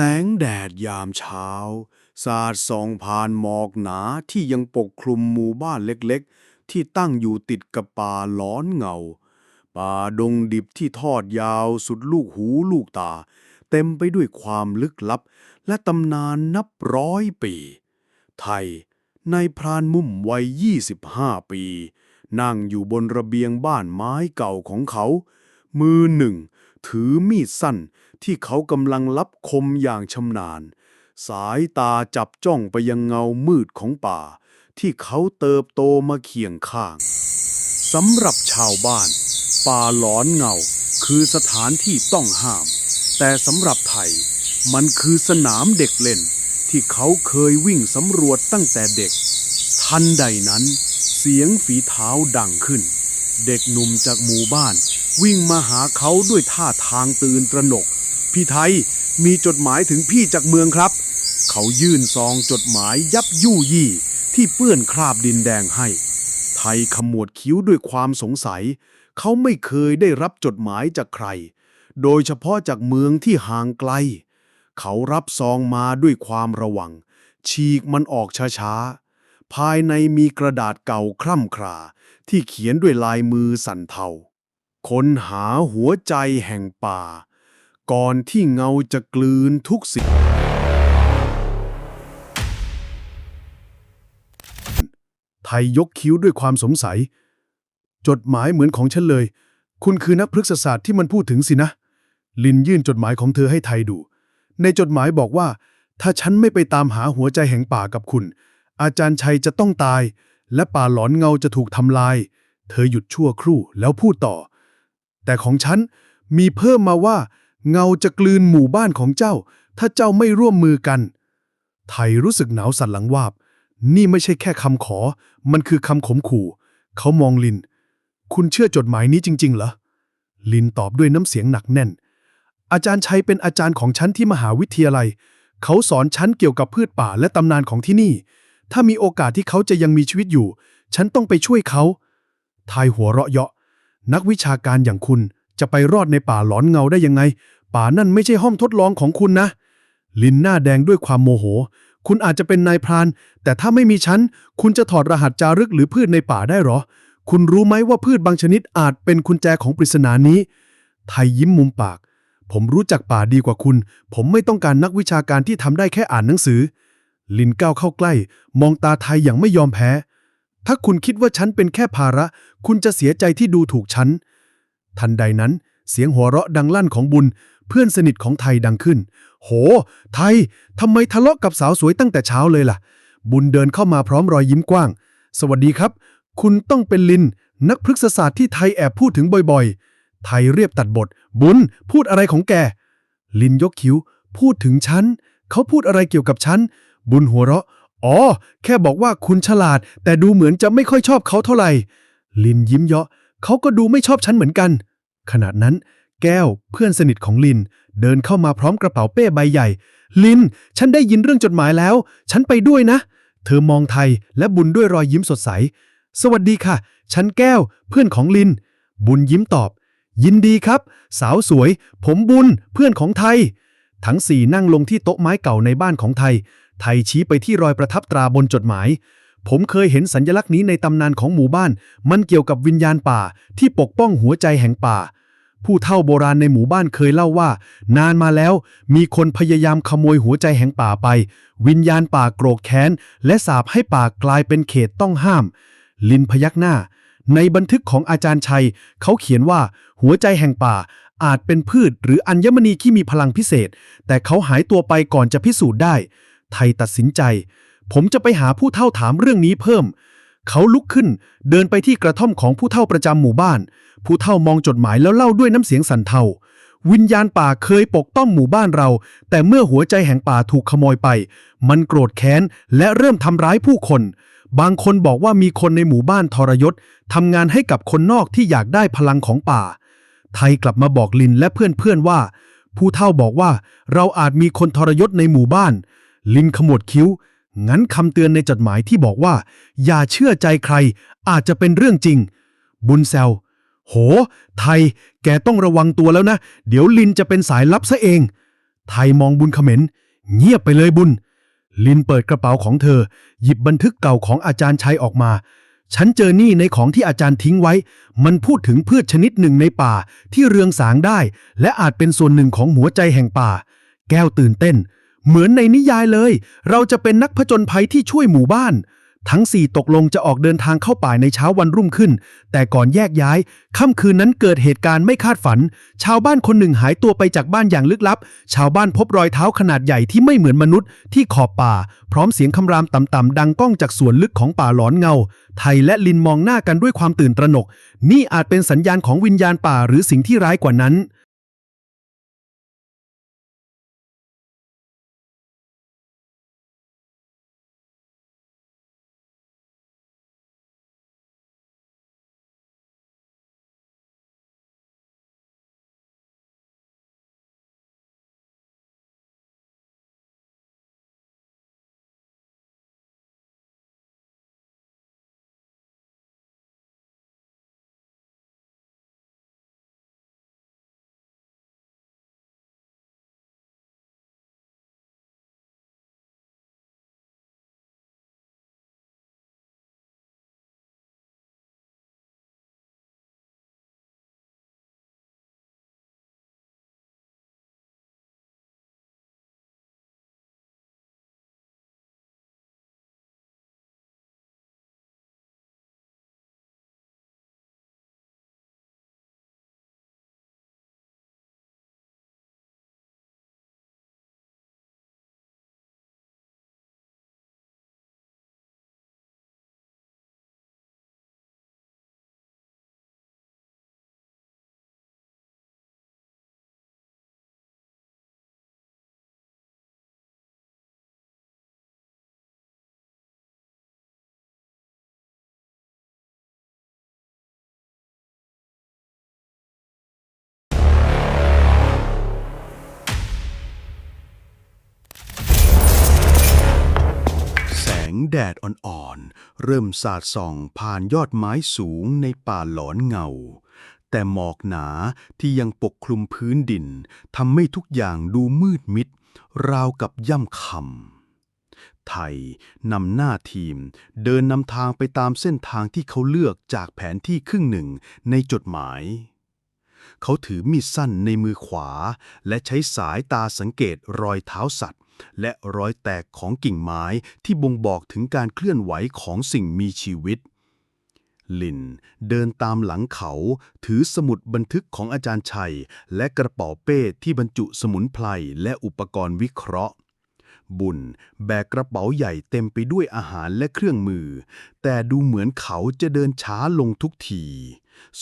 แสงแดดยามเช้า สาดส่องผ่านหมอกหนาที่ยังปกคลุมหมู่บ้านเล็กๆ ที่ตั้งอยู่ติดกับป่าล้อนเงา ป่าดงดิบที่ทอดยาวสุดลูกหูลูกตา เต็มไปด้วยความลึกลับ และตำนานนับร้อยปี ไทย ในพรานมุ่มวัย 25 ปี นั่งอยู่บนระเบียงบ้านไม้เก่าของเขา มือหนึ่ง ถือมีดสั้น ที่เขากำลังลับคมอย่างชำนาญ สายตาจับจ้องไปยังเงามืดของป่า ที่เขาเติบโตมาเคียงข้างสำหรับชาวบ้าน ป่าหลอนเงาคือสถานที่ต้องห้าม แต่สำหรับไทย มันคือสนามเด็กเล่น ที่เขาเคยวิ่งสำรวจตั้งแต่เด็ก ทันใดนั้น เสียงฝีเท้าดังขึ้น เด็กหนุ่มจากหมู่บ้าน วิ่งมาหาเขาด้วยท่าทางตื่นตระหนก พี่ไทยมีจดหมายถึงพี่จากเมืองครับ เขายื่นซองจดหมายยับยู่ยี่ที่เปื้อนคราบดินแดงให้ ไทยขมวดคิ้วด้วยความสงสัย เขาไม่เคยได้รับจดหมายจากใคร โดยเฉพาะจากเมืองที่ห่างไกล เขารับซองมาด้วยความระวัง ฉีกมันออกช้าๆ ภายในมีกระดาษเก่าคร่ำครา ที่เขียนด้วยลายมือสั่นเทาค้นหาหัวใจแห่งป่า ก่อนที่เงาจะกลืนทุกสิ่ง ไทยยกคิ้วด้วยความสงสัย จดหมายเหมือนของฉันเลย คุณคือนักพฤกษศาสตร์ที่มันพูดถึงสินะ ลินยื่นจดหมายของเธอให้ไทยดู ในจดหมายบอกว่า ถ้าฉันไม่ไปตามหาหัวใจแห่งป่ากับคุณ อาจารย์ชัยจะต้องตาย และป่าหลอนเงาจะถูกทำลาย เธอหยุดชั่วครู่แล้วพูดต่อ แต่ของฉันมีเพิ่มมาว่า เงาจะกลืนหมู่บ้านของเจ้า ถ้าเจ้าไม่ร่วมมือกัน ไทยรู้สึกหนาวสั่นหลังวาบ นี่ไม่ใช่แค่คำขอ มันคือคำขมขู่ เขามองลิน คุณเชื่อจดหมายนี้จริง ๆ เหรอ ลินตอบด้วยน้ำเสียงหนักแน่น อาจารย์ชัยเป็นอาจารย์ของฉันที่มหาวิทยาลัย เขาสอนฉันเกี่ยวกับพืชป่าและตำนานของที่นี่ ถ้ามีโอกาสที่เขาจะยังมีชีวิตอยู่ ฉันต้องไปช่วยเขา ไทยหัวเราะเยาะ นักวิชาการอย่างคุณ จะไปรอดในป่าหลอนเงาได้ยังไง ป่านั่นไม่ใช่ห้องทดลองของคุณนะ ลินหน้าแดงด้วยความโมโห คุณอาจจะเป็นนายพราน แต่ถ้าไม่มีฉัน คุณจะถอดรหัสจารึกหรือพืชในป่าได้หรอ คุณรู้ไหมว่าพืชบางชนิดอาจเป็นกุญแจของปริศนานี้ ไทยยิ้มมุมปาก ผมรู้จักป่าดีกว่าคุณ ผมไม่ต้องการนักวิชาการที่ทำได้แค่อ่านหนังสือ ลินก้าวเข้าใกล้ มองตาไทยอย่างไม่ยอมแพ้ ถ้าคุณคิดว่าฉันเป็นแค่ภาระ คุณจะเสียใจที่ดูถูกฉัน ทันใดนั้น เสียงหัวเราะดังลั่นของบุญ เพื่อนสนิทของไทยดังขึ้น โห ไทยทำไมทะเลาะกับสาวสวยตั้งแต่เช้าเลยล่ะ บุญเดินเข้ามาพร้อมรอยยิ้มกว้าง สวัสดีครับ คุณต้องเป็นลิน นักพฤกษศาสตร์ที่ไทยแอบพูดถึงบ่อยๆ ไทยเรียบตัดบท บุญ พูดอะไรของแก ลินยกคิ้ว พูดถึงฉัน เขาพูดอะไรเกี่ยวกับฉัน บุญหัวเราะ อ๋อ แค่บอกว่าคุณฉลาด แต่ดูเหมือนจะไม่ค่อยชอบเขาเท่าไหร่ ลินยิ้มเยาะ เขาก็ดูไม่ชอบฉันเหมือนกัน ขณะนั้น แก้วเพื่อนสนิทของลิน เดินเข้ามาพร้อมกระเป๋าเป้ใบใหญ่ ลิน ฉันได้ยินเรื่องจดหมายแล้ว ฉันไปด้วยนะ เธอมองไทยและบุญด้วยรอยยิ้มสดใส สวัสดีค่ะ ฉันแก้ว เพื่อนของลิน บุญยิ้มตอบ ยินดีครับ สาวสวย ผมบุญ เพื่อนของไทย ทั้งสี่นั่งลงที่โต๊ะไม้เก่าในบ้านของไทย ไทยชี้ไปที่รอยประทับตราบนจดหมาย ผมเคยเห็นสัญลักษณ์นี้ในตำนานของหมู่บ้าน มันเกี่ยวกับวิญญาณป่า ที่ปกป้องหัวใจแห่งป่า ผู้เฒ่าโบราณในหมู่บ้านเคยเล่าว่า นานมาแล้ว มีคนพยายามขโมยหัวใจแห่งป่าไป วิญญาณป่าโกรธแค้น และสาปให้ป่ากลายเป็นเขตต้องห้าม ลินพยักหน้า ในบันทึกของอาจารย์ชัย เขาเขียนว่า หัวใจแห่งป่าอาจเป็นพืชหรืออัญมณีที่มีพลังพิเศษ แต่เขาหายตัวไปก่อนจะพิสูจน์ได้ ไทยตัดสินใจ ผมจะไปหาผู้เฒ่าถามเรื่องนี้เพิ่ม เขาลุกขึ้น เดินไปที่กระท่อมของผู้เฒ่าประจำหมู่บ้าน ผู้เฒ่ามองจดหมายแล้วเล่าด้วยน้ำเสียงสั่นเทาวิญญาณป่าเคยปกป้องหมู่บ้านเรา แต่เมื่อหัวใจแห่งป่าถูกขโมยไป มันโกรธแค้นและเริ่มทำร้ายผู้คน บางคนบอกว่ามีคนในหมู่บ้านทรยศทำงานให้กับคนนอกที่อยากได้พลังของป่า ไทยกลับมาบอกลินและเพื่อนๆว่า ผู้เฒ่าบอกว่า เราอาจมีคนทรยศในหมู่บ้าน ลินขมวดคิ้ว งั้นคำเตือนในจดหมายที่บอกว่า อย่าเชื่อใจใคร อาจจะเป็นเรื่องจริง บุญแซวโห ไทย แกต้องระวังตัวแล้วนะ เดี๋ยวลินจะเป็นสายลับซะเอง ไทยมองบุญเขม็นเงียบไปเลยบุญ ลินเปิดกระเป๋าของเธอ หยิบบันทึกเก่าของอาจารย์ชัยออกมา ฉันเจอนี่ในของที่อาจารย์ทิ้งไว้ มันพูดถึงพืชชนิดหนึ่งในป่าที่เรืองสางได้ และอาจเป็นส่วนหนึ่งของหัวใจแห่งป่า แก้วตื่นเต้น เหมือนในนิยายเลย เราจะเป็นนักผจญภัยที่ช่วยหมู่บ้าน ทั้งสี่ตกลงจะออกเดินทางเข้าป่าในเช้าวันรุ่งขึ้น แต่ก่อนแยกย้าย ค่ำคืนนั้นเกิดเหตุการณ์ไม่คาดฝัน ชาวบ้านคนหนึ่งหายตัวไปจากบ้านอย่างลึกลับ ชาวบ้านพบรอยเท้าขนาดใหญ่ที่ไม่เหมือนมนุษย์ที่ขอบป่า พร้อมเสียงคำรามต่ำๆดังก้องจากส่วนลึกของป่าหลอนเงา ไทยและลินมองหน้ากันด้วยความตื่นตระหนก นี่อาจเป็นสัญญาณของวิญญาณป่าหรือสิ่งที่ร้ายกว่านั้น แสงแดดอ่อนๆ เริ่มสาดส่องผ่านยอดไม้สูงในป่าหลอนเงา แต่หมอกหนาที่ยังปกคลุมพื้นดินทำให้ทุกอย่างดูมืดมิด ราวกับย่ำคำไทยนำหน้าทีมเดินนำทางไปตามเส้นทางที่เขาเลือกจากแผนที่ครึ่งหนึ่งในจดหมายเขาถือมีดสั้นในมือขวา และใช้สายตาสังเกตรอยเท้าสัตว์ และรอยแตกของกิ่งไม้ที่บ่งบอกถึงการเคลื่อนไหวของสิ่งมีชีวิต ลินเดินตามหลังเขา ถือสมุดบันทึกของอาจารย์ชัย และกระเป๋าเป้ที่บรรจุสมุนไพรและอุปกรณ์วิเคราะห์บุญแบกกระเป๋าใหญ่เต็มไปด้วยอาหารและเครื่องมือ แต่ดูเหมือนเขาจะเดินช้าลงทุกที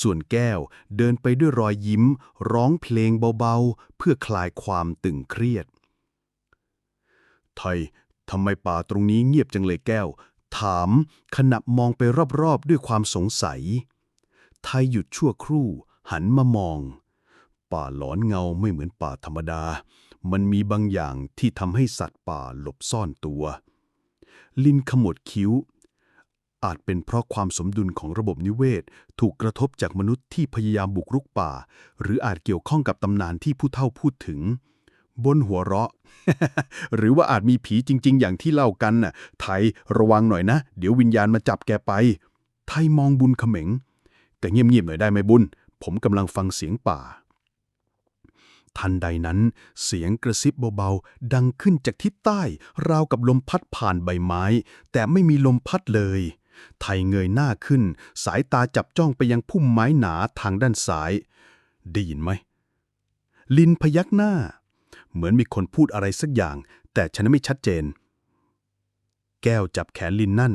ส่วนแก้วเดินไปด้วยรอยยิ้ม ร้องเพลงเบาๆ เพื่อคลายความตึงเครียด ไทยทำไมป่าตรงนี้เงียบจังเลยแก้ว ถามขณะมองไปรอบๆด้วยความสงสัย ไทยหยุดชั่วครู่ หันมามอง ป่าหลอนเงาไม่เหมือนป่าธรรมดา มันมีบางอย่างที่ทำให้สัตว์ป่าหลบซ่อนตัว ลินขมวดคิ้ว อาจเป็นเพราะความสมดุลของระบบนิเวศ ถูกกระทบจากมนุษย์ที่พยายามบุกรุกป่า หรืออาจเกี่ยวข้องกับตำนานที่ผู้เฒ่าพูดถึง บนหัวเราะ หรือว่าอาจมีผีจริง ๆ อย่างที่เล่ากันน่ะ ไทยระวังหน่อยนะ เดี๋ยววิญญาณมาจับแกไป ไทยมองบุญเขม็งก็เงียบๆหน่อยได้ไหมบุญ ผมกำลังฟังเสียงป่า ทันใดนั้น เสียงกระซิบเบาๆ ดังขึ้นจากทิศใต้ ราวกับลมพัดผ่านใบไม้ แต่ไม่มีลมพัดเลย ไทยเงยหน้าขึ้น สายตาจับจ้องไปยังพุ่มไม้หนาทางด้านซ้าย ได้ยินไหม ลินพยักหน้า เหมือนมีคนพูดอะไรสักอย่าง แต่ฉันไม่ชัดเจน แก้วจับแขนลินนั่น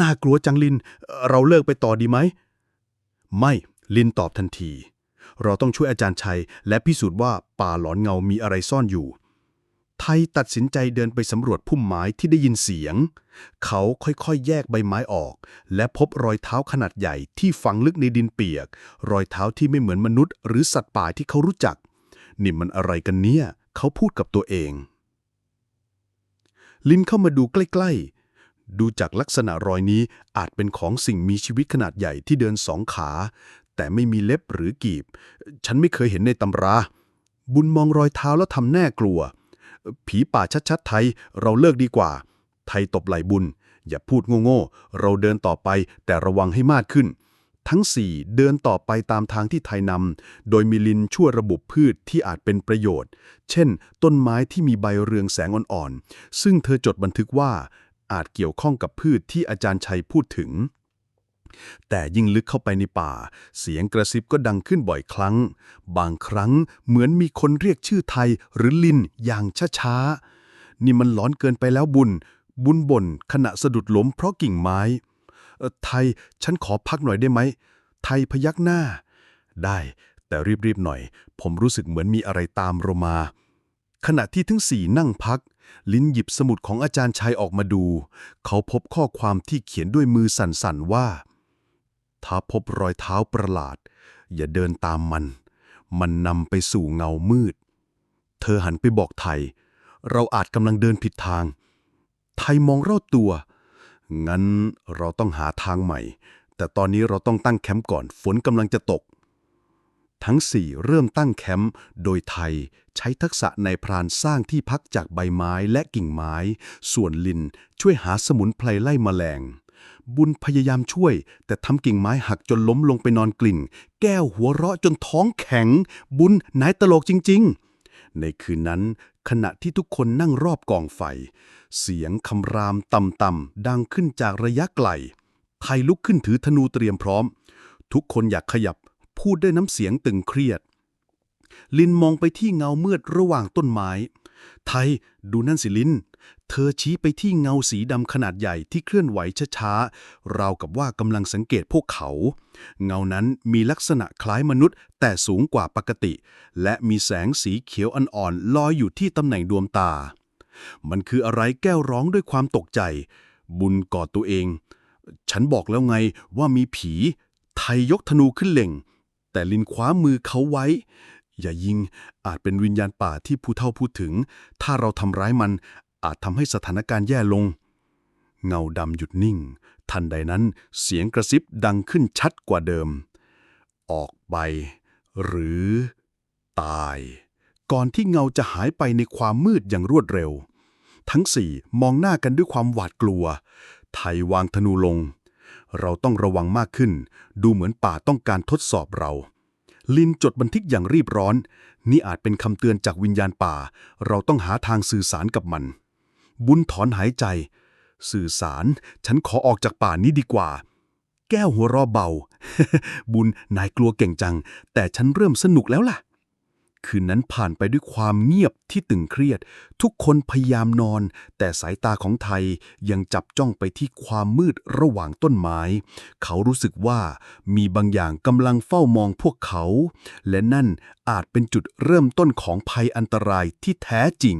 น่ากลัวจังลิน เราเลิกไปต่อดีไหม ไม่ลินตอบทันที เราต้องช่วยอาจารย์ชัย และพิสูจน์ว่าป่าหลอนเงามีอะไรซ่อนอยู่ ไทยตัดสินใจเดินไปสำรวจพุ่มไม้ที่ได้ยินเสียง เขาค่อยๆ แยกใบไม้ออก และพบรอยเท้าขนาดใหญ่ที่ฝังลึกในดินเปียก รอยเท้าที่ไม่เหมือนมนุษย์ หรือสัตว์ป่าที่เขารู้จักนี่มันอะไรกันเนี่ย เขาพูดกับตัวเอง ลินเข้ามาดูใกล้ๆ ดูจากลักษณะรอยนี้อาจเป็นของสิ่งมีชีวิตขนาดใหญ่ที่เดินสองขา แต่ไม่มีเล็บหรือกีบ ฉันไม่เคยเห็นในตำรา บุญมองรอยเท้าแล้วทำแน่กลัว ผีป่าชัดๆไทย เราเลิกดีกว่า ไทยตบไหลบุญ อย่าพูดโง่ๆ เราเดินต่อไปแต่ระวังให้มากขึ้น ทั้งสี่เดินต่อไปตามทางที่ไทยนำ โดยมีลินช่วยระบุพืชที่อาจเป็นประโยชน์ เช่น ต้นไม้ที่มีใบเรืองแสงอ่อนๆ ซึ่งเธอจดบันทึกว่า อาจเกี่ยวข้องกับพืชที่อาจารย์ชัยพูดถึง แต่ยิ่งลึกเข้าไปในป่า เสียงกระซิบก็ดังขึ้นบ่อยครั้ง บางครั้งเหมือนมีคนเรียกชื่อไทยหรือลินอย่างช้าๆ นี่มันหลอนเกินไปแล้วบุญ บุญบ่นขณะสะดุดล้มเพราะกิ่งไม้ ไทยฉันขอพักหน่อยได้ไหม ไทยพยักหน้า ได้ แต่รีบๆหน่อย ผมรู้สึกเหมือนมีอะไรตามเรามา ขณะที่ทั้งสี่นั่งพัก ลิ้นหยิบสมุดของอาจารย์ชัยออกมาดู เขาพบข้อความที่เขียนด้วยมือสั่นๆว่า ถ้าพบรอยเท้าประหลาด อย่าเดินตามมัน มันนำไปสู่เงามืด เธอหันไปบอกไทย เราอาจกำลังเดินผิดทาง ไทยมองรอบตัว งั้นเราต้องหาทางใหม่ แต่ตอนนี้เราต้องตั้งแคมป์ก่อน ฝนกำลังจะตก ทั้งสี่เริ่มตั้งแคมป์ โดยไทยใช้ทักษะในพรานสร้างที่พักจากใบไม้และกิ่งไม้ ส่วนลินช่วยหาสมุนไพรไล่แมลง บุญพยายามช่วย แต่ทำกิ่งไม้หักจนล้มลงไปนอนกลิ่งแก้วหัวเราะจนท้องแข็ง บุญนายตลกจริง ๆ ในคืนนั้น ขณะที่ทุกคนนั่งรอบกองไฟ เสียงคำรามต่ำๆดังขึ้นจากระยะไกลไทยลุกขึ้นถือธนูเตรียมพร้อม ทุกคนอยากขยับ พูดด้วยน้ำเสียงตึงเครียด ลินมองไปที่เงามืดระหว่างต้นไม้ ไทย ดูนั่นสิลิน เธอชี้ไปที่เงาสีดำขนาดใหญ่ที่เคลื่อนไหวช้าๆ ราวกับว่ากำลังสังเกตพวกเขา เงานั้นมีลักษณะคล้ายมนุษย์ แต่สูงกว่าปกติ และมีแสงสีเขียวอ่อนๆลอยอยู่ที่ตำแหน่งดวงตา มันคืออะไรแก้วร้องด้วยความตกใจ บุญกอดตัวเอง ฉันบอกแล้วไงว่ามีผี ไทยยกธนูขึ้นเล่ง แต่ลินคว้ามือเขาไว้ อย่ายิง อาจเป็นวิญญาณป่าที่ผู้เฒ่าพูดถึง ถ้าเราทำร้ายมัน อาจทำให้สถานการณ์แย่ลง เงาดำหยุดนิ่ง ทันใดนั้นเสียงกระซิบดังขึ้นชัดกว่าเดิม ออกไป หรือ ตาย ก่อนที่เงาจะหายไปในความมืดอย่างรวดเร็ว ทั้งสี่มองหน้ากันด้วยความหวาดกลัว ไทยวางธนูลง เราต้องระวังมากขึ้น ดูเหมือนป่าต้องการทดสอบเรา ลินจดบันทึกอย่างรีบร้อน นี่อาจเป็นคำเตือนจากวิญญาณป่า เราต้องหาทางสื่อสารกับมัน บุญถอนหายใจ สื่อสาร ฉันขอออกจากป่านี้ดีกว่า แก้วหัวรอเบา บุญนายกลัวเก่งจัง แต่ฉันเริ่มสนุกแล้วล่ะ คืนนั้นผ่านไปด้วยความเงียบที่ตึงเครียด ทุกคนพยายามนอน แต่สายตาของไทยยังจับจ้องไปที่ความมืดระหว่างต้นไม้ เขารู้สึกว่ามีบางอย่างกำลังเฝ้ามองพวกเขา และนั่นอาจเป็นจุดเริ่มต้นของภัยอันตรายที่แท้จริง